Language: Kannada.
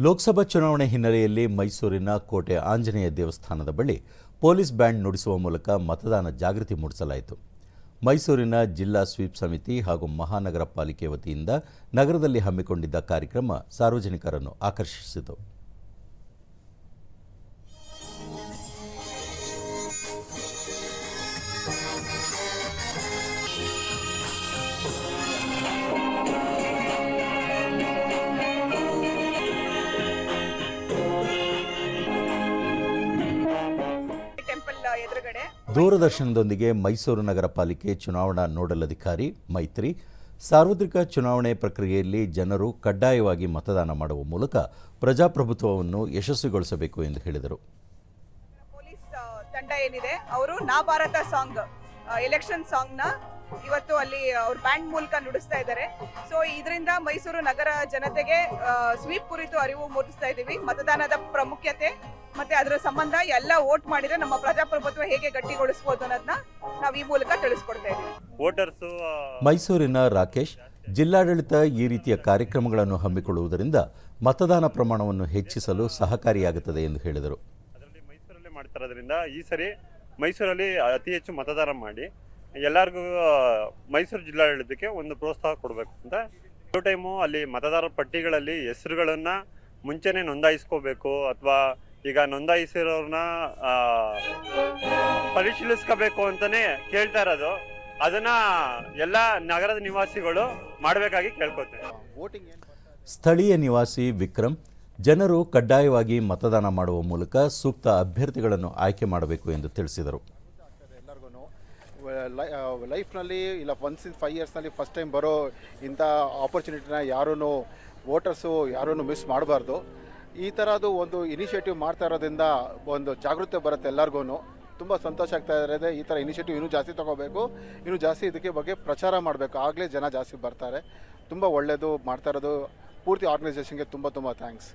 ಲೋಕಸಭಾ ಚುನಾವಣೆ ಹಿನ್ನೆಲೆಯಲ್ಲಿ ಮೈಸೂರಿನ ಕೋಟೆ ಆಂಜನೇಯ ದೇವಸ್ಥಾನದ ಬಳಿ ಪೊಲೀಸ್ ಬ್ಯಾಂಡ್ ನುಡಿಸುವ ಮೂಲಕ ಮತದಾನ ಜಾಗೃತಿ ಮೂಡಿಸಲಾಯಿತು. ಮೈಸೂರಿನ ಜಿಲ್ಲಾ ಸ್ವೀಪ್ ಸಮಿತಿ ಹಾಗೂ ಮಹಾನಗರ ಪಾಲಿಕೆ ವತಿಯಿಂದ ನಗರದಲ್ಲಿ ಹಮ್ಮಿಕೊಂಡಿದ್ದ ಕಾರ್ಯಕ್ರಮ ಸಾರ್ವಜನಿಕರನ್ನು ಆಕರ್ಷಿಸಿತು. ದೂರದರ್ಶನದೊಂದಿಗೆ ಮೈಸೂರು ನಗರ ಪಾಲಿಕೆ ಚುನಾವಣಾ ನೋಡಲ್ ಅಧಿಕಾರಿ ಮೈತ್ರಿ. ಸಾರ್ವತ್ರಿಕ ಚುನಾವಣೆ ಪ್ರಕ್ರಿಯೆಯಲ್ಲಿ ಜನರು ಕಡ್ಡಾಯವಾಗಿ ಮತದಾನ ಮಾಡುವ ಮೂಲಕ ಪ್ರಜಾಪ್ರಭುತ್ವವನ್ನು ಯಶಸ್ವಿಗೊಳಿಸಬೇಕು ಎಂದು ಹೇಳಿದರು. ಪೊಲೀಸ್ ತಂಡ ಏನಿದೆ ಅವರು ನಾ ಭಾರತ ಸಾಂಗ್ ಎಲೆಕ್ಷನ್ ಸಾಂಗ್ನ ಇವತ್ತು ಅಲ್ಲಿ ಅವ್ರ ಬ್ಯಾಂಡ್ ಮೂಲಕ ನುಡಿಸ್ತಾ ಇದ್ದಾರೆ. ಸೊ ಇದರಿಂದ ಮೈಸೂರು ನಗರ ಜನತೆಗೆ ಸ್ವೀಪ್ ಕುರಿತು ಅರಿವು ಮೂಡಿಸ್ತಾ ಇದ್ದೀವಿ. ಮತದಾನದ ಪ್ರಾಮುಖ್ಯತೆ ಮತ್ತೆ ಅದರ ಸಂಬಂಧ ಎಲ್ಲ ವೋಟ್ ಮಾಡಿದ್ರೆ ನಮ್ಮ ಪ್ರಜಾಪ್ರಭುತ್ವ ಹೇಗೆ ಗಟ್ಟಿಗೊಳಿಸಬಹುದು ಅನ್ನೋದನ್ನ ನಾವು ಈ ಮೂಲಕ ತಿಳಿಸ್ಕೊಡ್ತಾ ಇದ್ದೀವಿ ವೋಟರ್ಸ್ ಮೈಸೂರಿನ ರಾಕೇಶ್ ಜಿಲ್ಲಾಡಳಿತ ಈ ರೀತಿಯ ಕಾರ್ಯಕ್ರಮಗಳನ್ನು ಹಮ್ಮಿಕೊಳ್ಳುವುದರಿಂದ ಮತದಾನ ಪ್ರಮಾಣವನ್ನು ಹೆಚ್ಚಿಸಲು ಸಹಕಾರಿಯಾಗುತ್ತದೆ ಎಂದು ಹೇಳಿದರು. ಅದರಲ್ಲಿ ಮೈಸೂರಲ್ಲಿ ಮಾಡ್ತಾ ಇರೋದ್ರಿಂದ ಈ ಸರಿ ಮೈಸೂರಲ್ಲಿ ಅತಿ ಹೆಚ್ಚು ಮತದಾನ ಮಾಡಿ ಎಲ್ಲರಿಗೂ ಮೈಸೂರು ಜಿಲ್ಲಾಡಳಿತಕ್ಕೆ ಒಂದು ಪ್ರೋತ್ಸಾಹ ಕೊಡಬೇಕು ಅಂತ. ಕೆಲವು ಟೈಮು ಅಲ್ಲಿ ಮತದಾರರ ಪಟ್ಟಿಗಳಲ್ಲಿ ಹೆಸರುಗಳನ್ನು ಮುಂಚೆನೆ ನೋಂದಾಯಿಸ್ಕೋಬೇಕು ಅಥವಾ ಈಗ ನೋಂದಾಯಿಸಿರೋರ್ನ ಪರಿಶೀಲಿಸ್ಕೋಬೇಕು ಅಂತಾನೆ ಕೇಳ್ತಾ ಇರೋದು. ಅದನ್ನ ಎಲ್ಲ ನಗರದ ನಿವಾಸಿಗಳು ಮಾಡಬೇಕಾಗಿ ಕೇಳ್ಕೊತೇನೆ ಸ್ಥಳೀಯ ನಿವಾಸಿ ವಿಕ್ರಮ್ ಜನರು ಕಡ್ಡಾಯವಾಗಿ ಮತದಾನ ಮಾಡುವ ಮೂಲಕ ಸೂಕ್ತ ಅಭ್ಯರ್ಥಿಗಳನ್ನು ಆಯ್ಕೆ ಮಾಡಬೇಕು ಎಂದು ತಿಳಿಸಿದರು. ಎಲ್ಲರಿಗೂ ಲೈಫ್ನಲ್ಲಿ ಇಲ್ಲ ಒನ್ಸ್ ಇನ್ ಫೈವ್ ಇಯರ್ಸ್ನಲ್ಲಿ ಫಸ್ಟ್ ಟೈಮ್ ಬರೋ ಇಂಥ ಆಪರ್ಚುನಿಟಿನ ಯಾರೂ ವೋಟರ್ಸು ಯಾರೂ ಮಿಸ್ ಮಾಡಬಾರ್ದು. ಈ ಥರದ್ದು ಒಂದು ಇನಿಷಿಯೇಟಿವ್ ಮಾಡ್ತಾ ಇರೋದ್ರಿಂದ ಒಂದು ಜಾಗೃತಿ ಬರುತ್ತೆ ಎಲ್ಲರಿಗೂ ತುಂಬ ಸಂತೋಷ ಆಗ್ತಾ ಇರೋದೇ ಈ ಥರ ಇನಿಷಿಯೇಟಿವ್ ಇನ್ನೂ ಜಾಸ್ತಿ ತೊಗೋಬೇಕು, ಇನ್ನೂ ಜಾಸ್ತಿ ಇದಕ್ಕೆ ಬಗ್ಗೆ ಪ್ರಚಾರ ಮಾಡಬೇಕು. ಆಗಲೇ ಜನ ಜಾಸ್ತಿ ಬರ್ತಾರೆ. ತುಂಬ ಒಳ್ಳೆಯದು ಮಾಡ್ತಾ ಇರೋದು. ಪೂರ್ತಿ ಆರ್ಗನೈಸೇಷನ್ಗೆ ತುಂಬ ತುಂಬ ಥ್ಯಾಂಕ್ಸ್